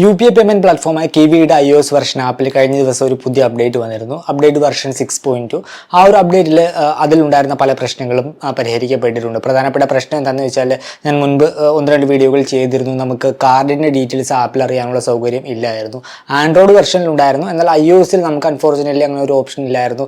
U P I payment പ്ലാറ്റ്ഫോമായ കിവിയുടെ I O S version ആപ്പിൽ കഴിഞ്ഞ ദിവസം ഒരു പുതിയ അപ്ഡേറ്റ് വന്നിരുന്നു. Update version six point two ആ ഒരു അപ്ഡേറ്റിൽ അതിലുണ്ടായിരുന്ന പല പ്രശ്നങ്ങളും പരിഹരിക്കപ്പെട്ടിട്ടുണ്ട്. പ്രധാനപ്പെട്ട പ്രശ്നം എന്താണെന്ന് വെച്ചാൽ ഞാൻ മുൻപ് ഒന്ന് രണ്ട് വീഡിയോകൾ ചെയ്തിരുന്നു. നമുക്ക് കാർഡിന്റെ ഡീറ്റെയിൽസ് ആപ്പിൽ അറിയാനുള്ള സൗകര്യം ഇല്ലായിരുന്നു. ആൻഡ്രോയിഡ് വെർഷനിൽ ഉണ്ടായിരുന്നു. എന്നാൽ ഐ ഒ എസിൽ നമുക്ക് അൺഫോർച്ചുനേറ്റ്ലി അങ്ങനെ ഒരു ഓപ്ഷൻ ഇല്ലായിരുന്നു.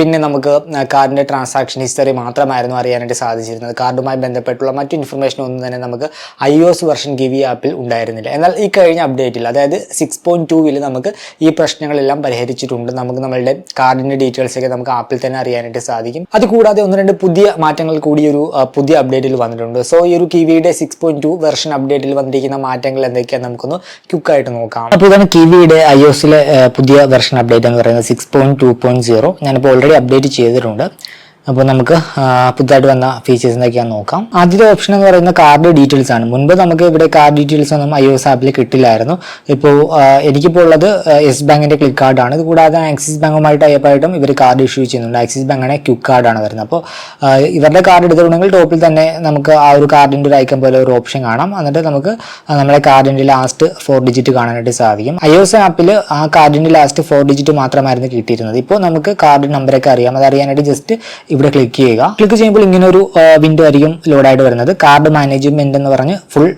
പിന്നെ നമുക്ക് കാർഡിന്റെ ട്രാൻസാക്ഷൻ ഹിസ്റ്ററി മാത്രമായിരുന്നു അറിയാനായിട്ട് സാധിച്ചിരുന്നത്. കാർഡുമായി ബന്ധപ്പെട്ടുള്ള മറ്റു ഇൻഫർമേഷൻ ഒന്നും തന്നെ നമുക്ക് I O S version Kiwi ആപ്പിൽ ഉണ്ടായിരുന്നില്ല. എന്നാൽ ഈ കഴിഞ്ഞ അപ്ഡേറ്റിൽ അതായത് സിക്സ് പോയിന്റ് ടൂവിൽ നമുക്ക് ഈ പ്രശ്നങ്ങളെല്ലാം പരിഹരിച്ചിട്ടുണ്ട്. നമുക്ക് നമ്മളുടെ കാർഡിന്റെ ഡീറ്റെയിൽസ് ഒക്കെ നമുക്ക് ആപ്പിൽ തന്നെ അറിയാനായിട്ട് സാധിക്കും. അതുകൂടാതെ ഒന്ന് രണ്ട് പുതിയ മാറ്റങ്ങൾ കൂടി ഒരു പുതിയ അപ്ഡേറ്റിൽ വന്നിട്ടുണ്ട്. സോ ഈ ഒരു കിവിയുടെ സിക്സ് പോയിന്റ് ടു വെർഷൻ അപ്ഡേറ്റിൽ വന്നിരിക്കുന്ന മാറ്റങ്ങൾ എന്തൊക്കെയാണെന്ന് നമുക്കൊന്ന് ക്യുക്കായിട്ട് നോക്കാം. അപ്പോൾ ഇതാണ് കിവിയുടെ ഐ ഒസിലെ പുതിയ വെർഷൻ അപ്ഡേറ്റ് എന്ന് പറയുന്നത് six point two point zero ഞാനിപ്പോൾ ഓൾറെഡി അപ്ഡേറ്റ് ചെയ്തിട്ടുണ്ട്. അപ്പോൾ നമുക്ക് പുതുതായിട്ട് വന്ന ഫീച്ചേഴ്സ് എന്തൊക്കെയാണ് നോക്കാം. ആദ്യത്തെ ഓപ്ഷൻ എന്ന് പറയുന്ന കാർഡ് ഡീറ്റെയിൽസ് ആണ്. മുൻപ് നമുക്ക് ഇവിടെ കാർഡ് ഡീറ്റെയിൽസ് ഒന്നും ഐ എസ് ആപ്പിൽ കിട്ടില്ലായിരുന്നു. ഇപ്പോൾ എനിക്കിപ്പോൾ ഉള്ളത് യെസ് ബാങ്കിന്റെ ക്ലിക്ക് കാർഡാണ് ഇത് കൂടാതെ ആക്സിസ് ബാങ്കുമായിട്ട് അയ്യപ്പായിട്ടും ഇവർ കാർഡ് ഇഷ്യൂ ചെയ്യുന്നുണ്ട്. ആക്സിസ് ബാങ്കാണ് ക്യുക്ക് കാർഡാണ് വരുന്നത്. അപ്പോൾ ഇവരുടെ കാർഡ് എടുത്തിട്ടുണ്ടെങ്കിൽ ടോപ്പിൽ തന്നെ നമുക്ക് ആ ഒരു കാർഡിന്റെ ഒരു ഐക്കൺ പോലെ ഒരു ഓപ്ഷൻ കാണാം. എന്നിട്ട് നമുക്ക് നമ്മുടെ കാർഡിന്റെ ലാസ്റ്റ് ഫോർ ഡിജിറ്റ് കാണാനായിട്ട് സാധിക്കും. ഐ എസ് ആപ്പിൽ ആ കാർഡിന്റെ ലാസ്റ്റ് ഫോർ ഡിജിറ്റ് മാത്രമായിരുന്നു കിട്ടിയിരുന്നത്. ഇപ്പോൾ നമുക്ക് കാർഡ് നമ്പറൊക്കെ അറിയാം. അത് അറിയാനായിട്ട് ജസ്റ്റ് ഇവിടെ ക്ലിക്ക് ചെയ്യുക. ക്ലിക്ക് ചെയ്യുമ്പോൾ ഇങ്ങനെ ഒരു വിൻഡോ ആയിരിക്കും ലോഡായിട്ട് വരുന്നത്. കാർഡ് മാനേജ്മെന്റ് എന്ന് പറഞ്ഞ് ഫുൾ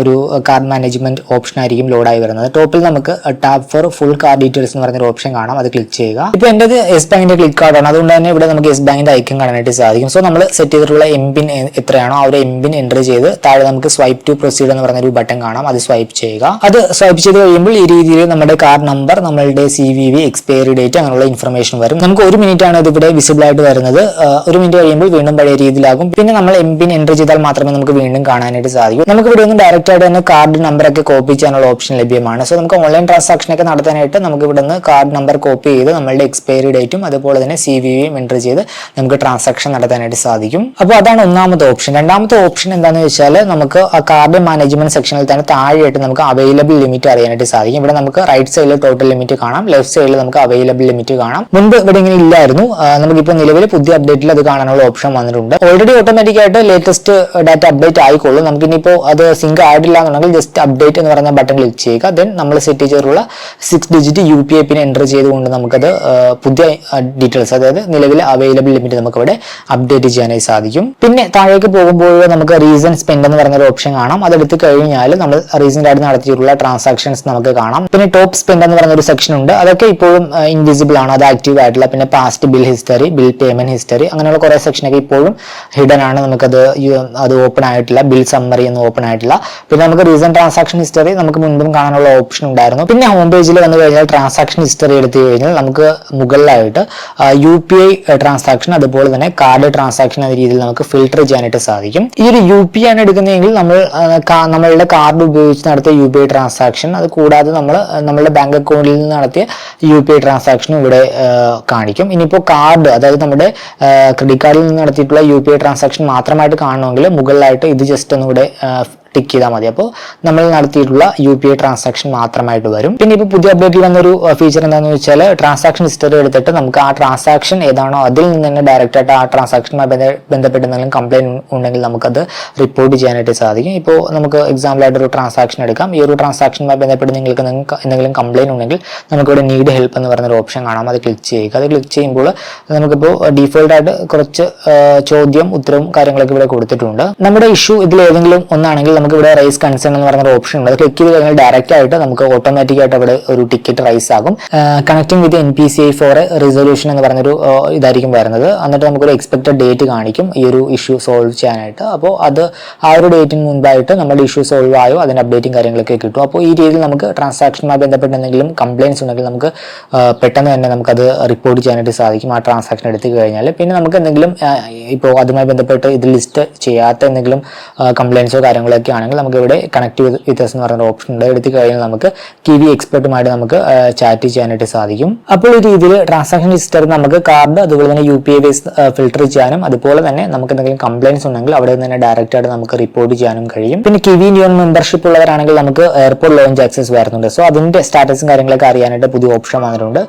ഒരു കാർഡ് മാനേജ്മെന്റ് ഓപ്ഷൻ ആയിരിക്കും ലോഡായി വരുന്നത്. ടോപ്പിൽ നമുക്ക് tap for full card details എന്ന് പറഞ്ഞൊരു ഓപ്ഷൻ കാണാം. അത് ക്ലിക്ക് ചെയ്യുക. ഇപ്പോൾ എന്റെ എസ് ബാങ്കിന്റെ ക്ലിക്ക് കാർഡാണ് അതുകൊണ്ട് തന്നെ ഇവിടെ നമുക്ക് എസ് ബാങ്കിന്റെ ഐക്കൺ കാണാനായിട്ട് സാധിക്കും. സോ നമ്മൾ സെറ്റ് ചെയ്തിട്ടുള്ള എം പിൻ എത്രയാണോ ആ ഒരു എം പിൻ എന്റർ ചെയ്ത് താഴെ നമുക്ക് സ്വൈപ്പ് ടു പ്രൊസീഡ് എന്ന് പറഞ്ഞ ഒരു ബട്ടൺ കാണാം. അത് സ്വൈപ്പ് ചെയ്യുക. അത് സ്വൈപ്പ് ചെയ്ത് കഴിയുമ്പോൾ ഈ രീതിയിൽ നമ്മുടെ കാർഡ് നമ്പർ നമ്മളുടെ C V V expiry date അങ്ങനെയുള്ള ഇൻഫർമേഷൻ വരും. നമുക്ക് ഒരു മിനിറ്റ് ആണ് ഇത് ഇവിടെ വിസിബിൾ ആയിട്ട് വരുന്നത്. ഒരു മിനിറ്റ് കഴിയുമ്പോൾ വീണ്ടും പഴയ രീതിയിലാകും. പിന്നെ നമ്മൾ എം പിൻ എന്റർ ചെയ്താൽ മാത്രമേ നമുക്ക് വീണ്ടും കാണാനായിട്ട് സാധിക്കൂ. നമുക്ക് ഇവിടെ നിന്ന് ഡയറക്റ്റ് ആയിട്ട് തന്നെ കാർഡ് നമ്പർ ഒക്കെ കോപ്പി ചെയ്യാനുള്ള ഓപ്ഷൻ ലഭ്യമാണ്. സോ നമുക്ക് ഓൺലൈൻ ട്രാൻസാക്ഷൻ ഒക്കെ നടത്താനായിട്ട് നമുക്ക് ഇവിടെ നിന്ന് കാർഡ് നമ്പർ കോപ്പി ചെയ്ത് നമ്മളുടെ എക്സ്പയറി ഡേറ്റും അതുപോലെ തന്നെ സി വി വിയും എന്റർ ചെയ്ത് നമുക്ക് ട്രാൻസാക്ഷൻ നടത്താനായിട്ട് സാധിക്കും. അപ്പോൾ അതാണ് ഒന്നാമത്തെ ഓപ്ഷൻ രണ്ടാമത്തെ ഓപ്ഷൻ എന്താണെന്ന് വെച്ചാൽ നമുക്ക് ആ കാർഡ് മാനേജ്മെന്റ് സെക്ഷനിൽ തന്നെ താഴെയായിട്ട് നമുക്ക് അവൈലബിൾ ലിമിറ്റ് അറിയാനായിട്ട് സാധിക്കും. ഇവിടെ നമുക്ക് റൈറ്റ് സൈഡിൽ ടോട്ടൽ ലിമിറ്റ് കാണാം. ലെഫ്റ്റ് സൈഡിൽ നമുക്ക് അവൈലബിൾ ലിമിറ്റ് കാണാം. മുൻപ് ഇവിടെ ഇങ്ങനെ ഇല്ലായിരുന്നു. നമുക്ക് നമുക്കിപ്പോൾ നിലവിൽ പുതിയ അപ്ഡേറ്റിൽ അത് കാണാനുള്ള ഓപ്ഷൻ വന്നിട്ടുണ്ട്. ഓൾറെഡി ഓട്ടോമാറ്റിക് ആയിട്ട് ലേറ്റസ്റ്റ് ഡാറ്റ അപ്ഡേറ്റ് ആയിക്കോളും. നമുക്ക് ഇനിയിപ്പോൾ അത് സിങ്ക് ആയിട്ടില്ല എന്നുണ്ടെങ്കിൽ ജസ്റ്റ് അപ്ഡേറ്റ് എന്ന് പറഞ്ഞ ബട്ടൺ ക്ലിക്ക് ചെയ്യുക. ദെൻ നമ്മൾ സെറ്റ് ചെയ്തിട്ടുള്ള six digit U P I pin enter ചെയ്തുകൊണ്ട് നമുക്കത് പുതിയ ഡീറ്റെയിൽസ് അതായത് നിലവിലെ അവൈലബിൾ ലിമിറ്റ് നമുക്ക് ഇവിടെ അപ്ഡേറ്റ് ചെയ്യാനായി സാധിക്കും. പിന്നെ താഴേക്ക് പോകുമ്പോൾ നമുക്ക് റീസൺ സ്പെൻഡ് എന്ന് പറഞ്ഞൊരു ഓപ്ഷൻ കാണാം. അതെടുത്ത് കഴിഞ്ഞാൽ നമ്മൾ റീസെന്റ് ആയിട്ട് നടത്തിയിട്ടുള്ള ട്രാൻസാക്ഷൻസ് നമുക്ക് കാണാം. പിന്നെ ടോപ്പ് സ്പെൻഡ് എന്ന് പറഞ്ഞൊരു സെക്ഷൻ ഉണ്ട്. അതൊക്കെ ഇപ്പോഴും ഇൻവിസിബിൾ ആണ്. അത് ആക്റ്റീവ് ആയിട്ടുള്ള പിന്നെ past bill history bill payment history അങ്ങനെയുള്ള കുറെ സെക്ഷനൊക്കെ ഇപ്പോഴും ഹിഡൻ ആണ്. നമുക്കത് അത് ഓപ്പൺ ആയിട്ടില്ല. ബിൽ സമ്മറി ഒന്നും ഓപ്പൺ ആയിട്ടില്ല. പിന്നെ നമുക്ക് റീസെന്റ് ട്രാൻസാക്ഷൻ ഹിസ്റ്ററി നമുക്ക് മുൻപും കാണാനുള്ള ഓപ്ഷൻ ഉണ്ടായിരുന്നു. പിന്നെ ഹോം പേജിൽ വന്നു കഴിഞ്ഞാൽ ട്രാൻസാക്ഷൻ ഹിസ്റ്ററി എടുത്തു കഴിഞ്ഞാൽ നമുക്ക് മുകളിലായിട്ട് യു പി ഐ ട്രാൻസാക്ഷൻ അതുപോലെ തന്നെ കാർഡ് ട്രാൻസാക്ഷൻ എന്ന രീതിയിൽ നമുക്ക് ഫിൽട്ടർ ചെയ്യാനായിട്ട് സാധിക്കും. ഈ ഒരു യു പി ആണ് എടുക്കുന്നതെങ്കിൽ നമ്മൾ നമ്മളുടെ കാർഡ് ഉപയോഗിച്ച് നടത്തിയ യു പി ഐ ട്രാൻസാക്ഷൻ അത് കൂടാതെ നമ്മൾ നമ്മളുടെ ബാങ്ക് അക്കൗണ്ടിൽ നിന്ന് നടത്തിയ യു പി ഐ ട്രാൻസാക്ഷനും ഇവിടെ കാണിക്കും. ഇനിയിപ്പോൾ കാർഡ് അതായത് നമ്മുടെ ക്രെഡിറ്റ് കാർഡിൽ നിന്ന് നടത്തിയിട്ടുള്ള യു പി ഐ ട്രാൻസാക്ഷൻ മാത്രമായിട്ട് കാണണമെങ്കിൽ മുകളിലായിട്ട് ഇത് ജസ്റ്റ് ഒന്നുകൂടെ ടിക്ക് ചെയ്താൽ മതി. അപ്പോൾ നമ്മൾ നടത്തിയിട്ടുള്ള യു പി ഐ ട്രാൻസാക്ഷൻ മാത്രമായിട്ട് വരും. പിന്നെ ഇപ്പോൾ പുതിയ അപ്ഡേറ്റിൽ വന്നൊരു ഫീച്ചർ എന്താണെന്ന് വെച്ചാൽ ട്രാൻസാക്ഷൻ ഹിസ്റ്ററി എടുത്തിട്ട് നമുക്ക് ആ ട്രാൻസാക്ഷൻ ഏതാണോ അതിൽ നിന്ന് തന്നെ ഡയറക്റ്റ് ആയിട്ട് ആ ട്രാൻസാക്ഷനുമായി ബന്ധപ്പെട്ട് എന്തെങ്കിലും കംപ്ലൈന്റ് ഉണ്ടെങ്കിൽ നമുക്കത് റിപ്പോർട്ട് ചെയ്യാനായിട്ട് സാധിക്കും. ഇപ്പോൾ നമുക്ക് എക്സാമ്പിളായിട്ട് ഒരു ട്രാൻസാക്ഷൻ എടുക്കാം. ഈ ഒരു ട്രാൻസാക്ഷനുമായി ബന്ധപ്പെട്ട് നിങ്ങൾക്ക് എന്തെങ്കിലും കംപ്ലൈന്റ് ഉണ്ടെങ്കിൽ നമുക്കിവിടെ നീഡ് ഹെൽപ്പ് എന്ന് പറഞ്ഞൊരു ഓപ്ഷൻ കാണാം. അത് ക്ലിക്ക് ചെയ്യുക. അത് ക്ലിക്ക് ചെയ്യുമ്പോൾ നമുക്കിപ്പോൾ ഡീഫോൾട്ട് ആയിട്ട് കുറച്ച് ചോദ്യം ഉത്തരവും കാര്യങ്ങളൊക്കെ ഇവിടെ കൊടുത്തിട്ടുണ്ട്. നമ്മുടെ ഇഷ്യൂ ഇതിൽ ഏതെങ്കിലും ഒന്നാണെങ്കിൽ നമുക്ക് ഇവിടെ റൈസ് കൺസേൺ എന്ന് പറഞ്ഞ ഒരു ഓപ്ഷൻ ഉണ്ട്. അത് ക്ലിക്ക് ചെയ്ത് കഴിഞ്ഞാൽ ഡയറക്റ്റ് ആയിട്ട് നമുക്ക് ഓട്ടോമാറ്റിക് ആയിട്ട് അവിടെ ഒരു ടിക്കറ്റ് റൈസ് ആകും. Connecting with N P C I for resolution എന്ന് പറഞ്ഞൊരു ഇതായിരിക്കും വരുന്നത്. എന്നിട്ട് നമുക്കൊരു എക്സ്പെക്റ്റഡ് ഡേറ്റ് കാണിക്കും ഈ ഒരു ഇഷ്യൂ സോൾവ് ചെയ്യാനായിട്ട്. അപ്പോൾ അത് ആ ഒരു ഡേറ്റിന് മുൻപായിട്ട് നമ്മുടെ ഇഷ്യൂ സോൾവ് ആയോ അതിന്റെ അപ്ഡേറ്റും കാര്യങ്ങളൊക്കെ കിട്ടും. അപ്പോൾ ഈ രീതിയിൽ നമുക്ക് ട്രാൻസാക്ഷനുമായി ബന്ധപ്പെട്ട് എന്തെങ്കിലും കംപ്ലയിൻസ് ഉണ്ടെങ്കിൽ നമുക്ക് പെട്ടെന്ന് തന്നെ നമുക്കത് റിപ്പോർട്ട് ചെയ്യാനായിട്ട് സാധിക്കും ആ ട്രാൻസാക്ഷൻ എടുത്തു കഴിഞ്ഞാൽ പിന്നെ നമുക്ക് എന്തെങ്കിലും ഇപ്പോൾ അതുമായി ബന്ധപ്പെട്ട് ഇത് ലിസ്റ്റ് ചെയ്യാത്ത എന്തെങ്കിലും കംപ്ലയിൻസോ കാര്യങ്ങളൊക്കെ ആണെങ്കിൽ നമുക്ക് ഇവിടെ കണക്ട് വിത്ത് എന്ന് പറയുന്ന ഓപ്ഷൻ ഉണ്ട്. എടുത്തു കഴിഞ്ഞാൽ നമുക്ക് കിവി എക്സ്പെർട്ടുമായിട്ട് നമുക്ക് ചാറ്റ് ചെയ്യാനായിട്ട് സാധിക്കും. അപ്പോൾ ഈ രീതിയിൽ ട്രാൻസാക്ഷൻ ഹിസ്റ്ററി നമുക്ക് കാർഡ് അതുപോലെ തന്നെ U P I base filter ചെയ്യാനും അതുപോലെ തന്നെ നമുക്ക് എന്തെങ്കിലും കംപ്ലയിൻസ് ഉണ്ടെങ്കിൽ അവിടെ നിന്ന് തന്നെ ഡയറക്റ്റ് ആയിട്ട് നമുക്ക് റിപ്പോർട്ട് ചെയ്യാനും കഴിയും. പിന്നെ കിവി ന്യൂൺ മെമ്പർഷിപ്പ് ഉള്ളവരാണെങ്കിൽ നമുക്ക് എയർപോർട്ട് ലോഞ്ച് ആക്സസ് വരുന്നുണ്ട്. സോ അതിന്റെ സ്റ്റാറ്റസും കാര്യങ്ങളൊക്കെ അറിയാനായിട്ട് പുതിയ ഓപ്ഷൻ വന്നിട്ടുണ്ട്.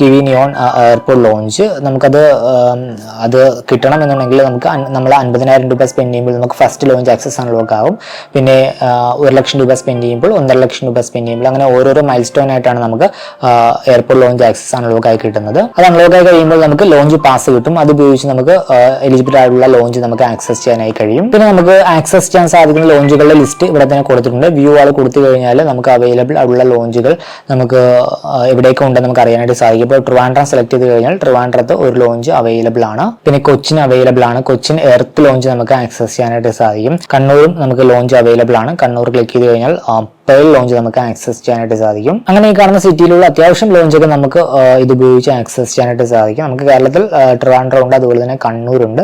കിവി നിയോൺ എയർപോർട്ട് ലോഞ്ച് നമുക്കത് അത് കിട്ടണം എന്നുണ്ടെങ്കിൽ നമുക്ക് നമ്മൾ അൻപതിനായിരം രൂപ സ്പെൻഡ് ചെയ്യുമ്പോൾ നമുക്ക് ഫസ്റ്റ് ലോഞ്ച് ആക്സസ് അൺലോക്ക് ആകും പിന്നെ ഒരു ലക്ഷം രൂപ സ്പെൻഡ് ചെയ്യുമ്പോൾ ഒന്നര ലക്ഷം രൂപ സ്പെൻഡ് ചെയ്യുമ്പോൾ അങ്ങനെ ഓരോരോ മൈൽ സ്റ്റോൺ ആയിട്ടാണ് നമുക്ക് എയർപോർട്ട് ലോഞ്ച് ആക്സസ് അൺലോക്ക് ആയി കിട്ടുന്നത്. അത് അൺലോക്ക് ആയി കഴിയുമ്പോൾ നമുക്ക് ലോഞ്ച് പാസ് കിട്ടും. അത് ഉപയോഗിച്ച് നമുക്ക് എലിജിബിൾ ആയിട്ടുള്ള ലോഞ്ച് നമുക്ക് ആക്സസ് ചെയ്യാനായി കഴിയും. പിന്നെ നമുക്ക് ആക്സസ് ചെയ്യാൻ സാധിക്കുന്ന ലോഞ്ചുകളുടെ ലിസ്റ്റ് ഇവിടെ തന്നെ കൊടുത്തിട്ടുണ്ട്. വ്യൂ ആൾ കൊടുത്തു കഴിഞ്ഞാൽ നമുക്ക് അവൈലബിൾ ആയിട്ടുള്ള ലോഞ്ചുകൾ നമുക്ക് എവിടെയൊക്കെ ഉണ്ടെന്ന് നമുക്ക് അറിയാനായിട്ട് സാധിക്കും. ഇപ്പോൾ ട്രിവാൻഡ്രം സെലക്ട് ചെയ്ത് കഴിഞ്ഞാൽ ട്രിവാൻഡ്രത്ത് ഒരു ലോഞ്ച് അവൈലബിൾ ആണ്. പിന്നെ കൊച്ചിൻ അവൈലബിൾ ആണ്. കൊച്ചിൻ എർത്ത് ലോഞ്ച് നമുക്ക് ആക്സസ് ചെയ്യാനായിട്ട് സാധിക്കും. കണ്ണൂരും നമുക്ക് ലോഞ്ച് അവൈലബിൾ ആണ്. കണ്ണൂർ ക്ലിക്ക് ചെയ്ത് കഴിഞ്ഞാൽ പേൾ ലോഞ്ച് നമുക്ക് ആക്സസ് ചെയ്യാനായിട്ട് സാധിക്കും. അങ്ങനെ ഈ കാണുന്ന സിറ്റിയിലുള്ള അത്യാവശ്യം ലോഞ്ചൊക്കെ നമുക്ക് ഇത് ഉപയോഗിച്ച് ആക്സസ് ചെയ്യാനായിട്ട് സാധിക്കും. നമുക്ക് കേരളത്തിൽ ട്രിവാൻഡ്രം ഉണ്ട് അതുപോലെ തന്നെ കണ്ണൂരുണ്ട്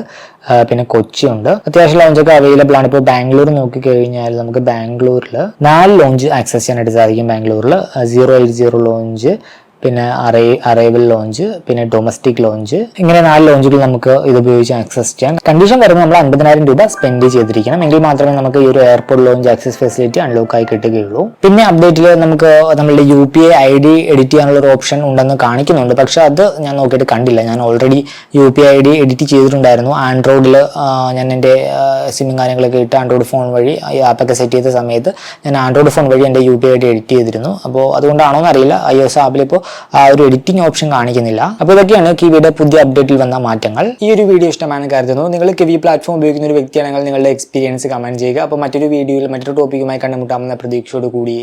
പിന്നെ കൊച്ചി ഉണ്ട്. അത്യാവശ്യം ലോഞ്ചൊക്കെ അവൈലബിൾ ആണ്. ഇപ്പോൾ ബാംഗ്ലൂർ നോക്കി കഴിഞ്ഞാൽ നമുക്ക് ബാംഗ്ലൂരിൽ നാല് ലോഞ്ച് ആക്സസ് ചെയ്യാനായിട്ട് സാധിക്കും ബാംഗ്ലൂരിൽ സീറോ എയ്റ്റ് സീറോ ലോഞ്ച് പിന്നെ അറേ അറൈവൽ ലോഞ്ച് പിന്നെ ഡൊമസ്റ്റിക് ലോഞ്ച് ഇങ്ങനെ നാല് ലോഞ്ചുകൾ നമുക്ക് ഇത് ഉപയോഗിച്ച് ആക്സസ് ചെയ്യാം. കണ്ടീഷൻ വരുന്നത് നമ്മൾ അൻപതിനായിരം രൂപ സ്പെൻഡ് ചെയ്തിരിക്കണം. എങ്കിൽ മാത്രമേ നമുക്ക് ഈ ഒരു airport lounge access facility unlock ആയി കിട്ടുകയുള്ളൂ. പിന്നെ അപ്ഡേറ്റിൽ നമുക്ക് നമ്മളുടെ U P I I D edit ചെയ്യാനുള്ള ഒരു ഓപ്ഷൻ ഉണ്ടെന്ന് കാണിക്കുന്നുണ്ട്. പക്ഷെ അത് ഞാൻ നോക്കിയിട്ട് കണ്ടില്ല. ഞാൻ already U P I D edit ചെയ്തിട്ടുണ്ടായിരുന്നു. ആൻഡ്രോയിഡിൽ ഞാൻ എന്റെ സിമ്മും കാര്യങ്ങളൊക്കെ ഇട്ട് ആൻഡ്രോയിഡ് ഫോൺ വഴി ഈ ആപ്പൊക്കെ സെറ്റ് ചെയ്ത സമയത്ത് ഞാൻ ആൻഡ്രോയിഡ് ഫോൺ വഴി എന്റെ U P I D edit ചെയ്തിരുന്നു. അപ്പോൾ അതുകൊണ്ടാണോ എന്നറിയില്ല. ഐ എസ് ആപ്പിൽ ഇപ്പോൾ ആ ഒരു എഡിറ്റിംഗ് ഓപ്ഷൻ കാണിക്കുന്നില്ല. അപ്പോൾ ഇതൊക്കെയാണ് കിവിയുടെ പുതിയ അപ്ഡേറ്റിൽ വന്ന മാറ്റങ്ങൾ. ഈ ഒരു വീഡിയോ ഇഷ്ടമാണെന്ന് കരുതുന്നു. നിങ്ങൾ കിവി പ്ലാറ്റ്ഫോം ഉപയോഗിക്കുന്ന ഒരു വ്യക്തിയാണെങ്കിൽ നിങ്ങളുടെ എക്സ്പീരിയൻസ് കമന്റ് ചെയ്യുക. അപ്പോൾ മറ്റൊരു വീഡിയോയിൽ മറ്റൊരു ടോപ്പിക്കുമായി കണ്ടുമുട്ടാമെന്ന പ്രതീക്ഷയോട് കൂടി